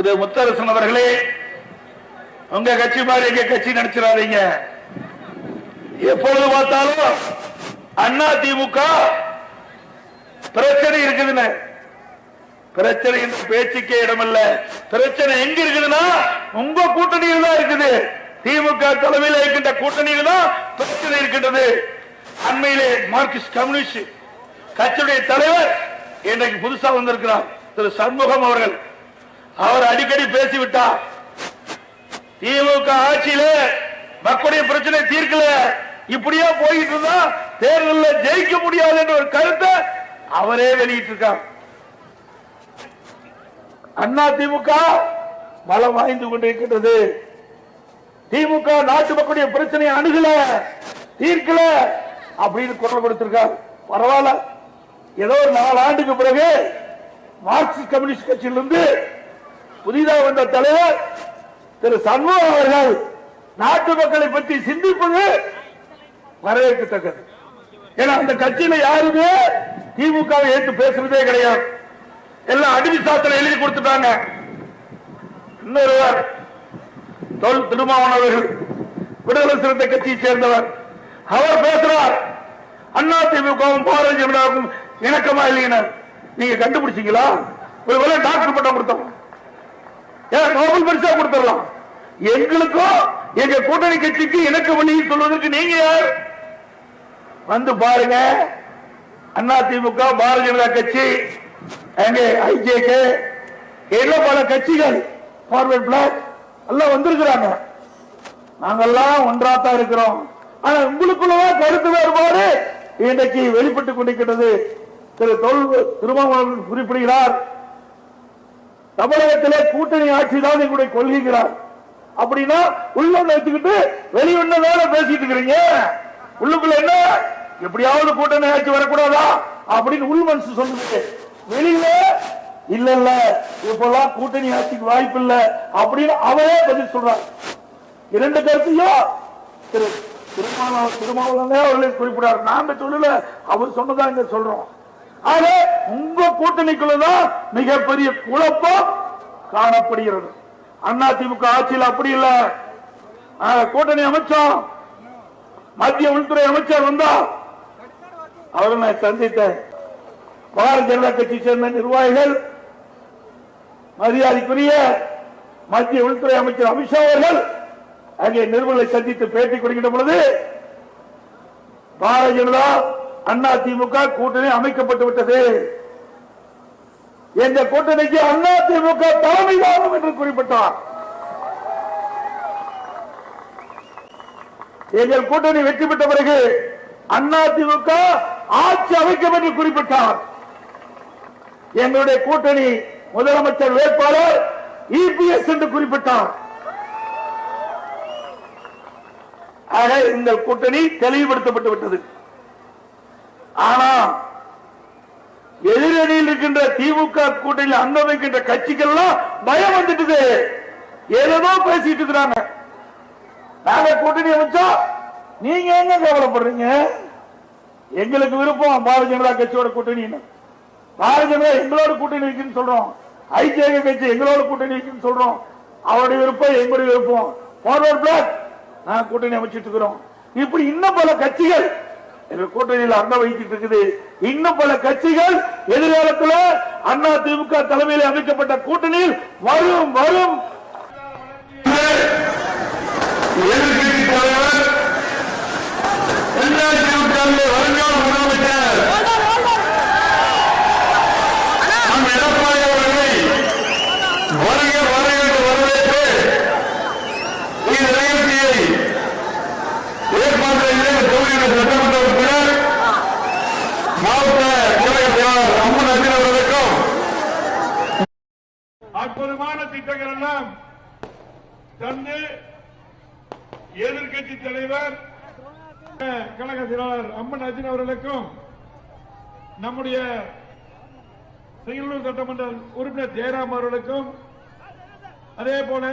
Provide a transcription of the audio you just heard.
இது முத்தரசன் அவர்களே உங்க கட்சி மாதிரி எங்க கட்சி நினைச்சிடாதீங்க. எப்பொழுது பார்த்தாலும் அண்ணா திமுக பிரச்சனை இருக்குதுன்னு. பிரச்சனை என்று பேச்சுக்கே இடமல்ல. பிரச்சனை எங்க இருக்குதுன்னா உங்க கூட்டணியில் தான் இருக்குது. திமுக தலைமையில் இருக்கின்ற கூட்டணியில் தான் பிரச்சனை இருக்கின்றது. அண்மையிலே மார்க்சிஸ்ட் கம்யூனிஸ்ட் கட்சியுடைய தலைவர் இன்றைக்கு புதுசா வந்திருக்கிறார். திரு சண்முகம் அவர்கள். அவர் அடிக்கடி பேசிவிட்டார். திமுக ஆட்சியில மக்களுடைய பிரச்சனை தீர்க்கல. இப்படியே போயிட்டு இருந்தா தேர்தலில் ஜெயிக்க முடியாது என்ற ஒரு கருத்தை அவரே வெளியிட்டு இருக்கார் அண்ணா திமுக பலம் வாய்ந்து கொண்டிருக்கின்றது. திமுக நாட்டு மக்களுடைய பிரச்சனையை அணுகல தீர்க்கல அப்படின்னு குரல் கொடுத்திருக்கார். பரவாயில்ல. ஏதோ ஒரு நாலு ஆண்டுக்கு பிறகு மார்க்சிஸ்ட் கம்யூனிஸ்ட் கட்சியிலிருந்து புதிதாக வந்த தலைவர் திரு சண்முகம் அவர்கள் நாட்டு மக்களை பற்றி சிந்திப்பது வரவேற்கத்தக்கது. ஏன்னா அந்த கட்சியில யாருமே திமுகவை ஏற்று பேசுறதே கிடையாது. எல்லாம் அடிமை சாத்திரம் எழுதி கொடுத்துட்டாங்க. இன்னொருவர் தொல் திருமாவன் அவர்கள் விடுதலை சிறந்த கட்சியை சேர்ந்தவர். அவர் பேசுறார் அண்ணா திமுகவும் பாரதிய ஜனதாவுக்கும் இணக்கமா இல்லைன்னு. நீங்க கண்டுபிடிச்சீங்களா? ஒருவேளை டாக்டர் பட்டம் கொடுத்தோம் நோபல் பரிசா கொடுத்துடலாம். எங்களுக்கும் எங்க கூட்டணி கட்சிக்கு இணக்க வழி சொல்வதற்கு நீங்க யார்? வந்து பாருங்க. அண்ணா திமுக பாரதிய ஜனதா கட்சி அங்கே ஐஜேகே எல்லாம் பல கட்சிகள் பார்வர்ட் பிளாக் எல்லாம் வந்திருக்கிறாங்க. நாங்கெல்லாம் ஒன்றாத்தான் இருக்கிறோம். ஆனா உங்களுக்குள்ளதான் கருத்து வேறுபாடு? இன்றைக்கு வெளிப்பட்டுக் கொண்டிருக்கிறது. திரு தொல் திருமாவளவன் குறிப்பிடுகிறார். தமிழகத்திலே கூட்டணி ஆட்சி தான் எங்களுடைய கொள்கைகிறார் அப்படின்னா உள்ள வச்சுக்கிட்டு வெளியுள்ளதால பேசிட்டு இருக்கிறீங்க? உள்ளுக்குள்ள என்ன? எப்படியாவது கூட்டணி ஆட்சி வரக்கூடாதா? அப்படின்னு உள் மனசு சொல்லுது. வெளியில இல்ல இல்ல இப்பெல்லாம் கூட்டணி ஆட்சிக்கு வாய்ப்பு இல்ல அப்படின்னு அவரே பதில் சொல்றார். இரண்டு கருத்தையும் திரு திருமாவளவன் அவர்களை குறிப்பிடாரு. நாம சொல்லல அவர் சொன்னதான் இங்க சொல்றோம். ஆக உங்க கூட்டணிக்குள்ளதான் மிகப்பெரிய குழப்பம் காணப்படுகிறது. அண்ணா திமுக ஆட்சியில் அப்படி இல்ல. கூட்டணி அமைச்சோம். மத்திய உள்துறை அமைச்சர் வந்தா அவரை நான் சந்தித்தேன். பாரதிய ஜனதா கட்சி சேர்ந்த நிர்வாகிகள் மரியாதைக்குரிய மத்திய உள்துறை அமைச்சர் அமித்ஷா அவர்கள் அங்கே நிறுவனங்களை சந்தித்து பேட்டி கொடுக்கின்ற பொழுது பாரதிய ஜனதா அண்ணா திமுக கூட்டணி அமைக்கப்பட்டு விட்டது. இந்த கூட்டணிக்கு அண்ணா திமுக தலைமை தாங்கும் என்று குறிப்பிட்டார். எங்கள் கூட்டணி வெற்றி பெற்ற பிறகு அண்ணா திமுக ஆட்சி அமைக்கும் என்று குறிப்பிட்டார். எங்களுடைய கூட்டணி முதலமைச்சர் வேட்பாளர் இபிஎஸ் என்று குறிப்பிட்டார். ஆக இந்த கூட்டணி தெளிவுபடுத்தப்பட்டு விட்டது. ஆனா எதிரணியில் இருக்கின்ற திமுக கூட்டணியில் அங்கமைக்கின்ற கட்சிகள் எல்லாம் பயம் வந்துட்டுது. ஏதோ பேசிட்டு இருக்கிறாங்க. நாங்க கூட்டணி அமைச்சா நீங்க எங்க கவலைப்படுறீங்க? எங்களுக்கு விருப்பம் பாரதிய ஜனதா கட்சியோட கூட்டணி. பாரதிய ஜனதா எங்களோட கூட்டணி இருக்குன்னு சொல்றோம். ஐக்கிய கட்சி எங்களோட கூட்டணி இருக்குன்னு சொல்றோம். அவருடைய விருப்பம் எங்களுடைய விருப்பம். பிளாக் நான் கூட்டணி அமைச்சிட்டு இருக்கிறோம். இப்படி இன்னும் பல கட்சிகள் எங்க கூட்டணியில் அண்ணா வகிக்கிட்டு இருக்குது. இன்னும் பல கட்சிகள் எதிர்காலத்தில் அண்ணா திமுக தலைமையில் அமைக்கப்பட்ட கூட்டணியில் வரும் வரும். எதிர்கட்சி தொகுதியில் அதிமுகவிலே வருங்கால முதலமைச்சர் நம் எடப்பாடி அவர்களை வருக வருக என்று வரவேற்று இந்த நிகழ்ச்சியை ஏற்பாடு செய்த தொகுதியின் சட்டமன்ற உறுப்பினர் மாவட்ட கழக செயலாளர் அம்மன் அர்ஜுன் அவர்களுக்கும் அற்புதமான திட்டங்கள் எல்லாம் தந்து எதிர்கட்சி தலைவர் கழக செயலாளர் அம்மன் அஜின் அவர்களுக்கும் நம்முடைய சிங்களூர் சட்டமன்ற உறுப்பினர் ஜெயராம் அவர்களுக்கும் அதே போல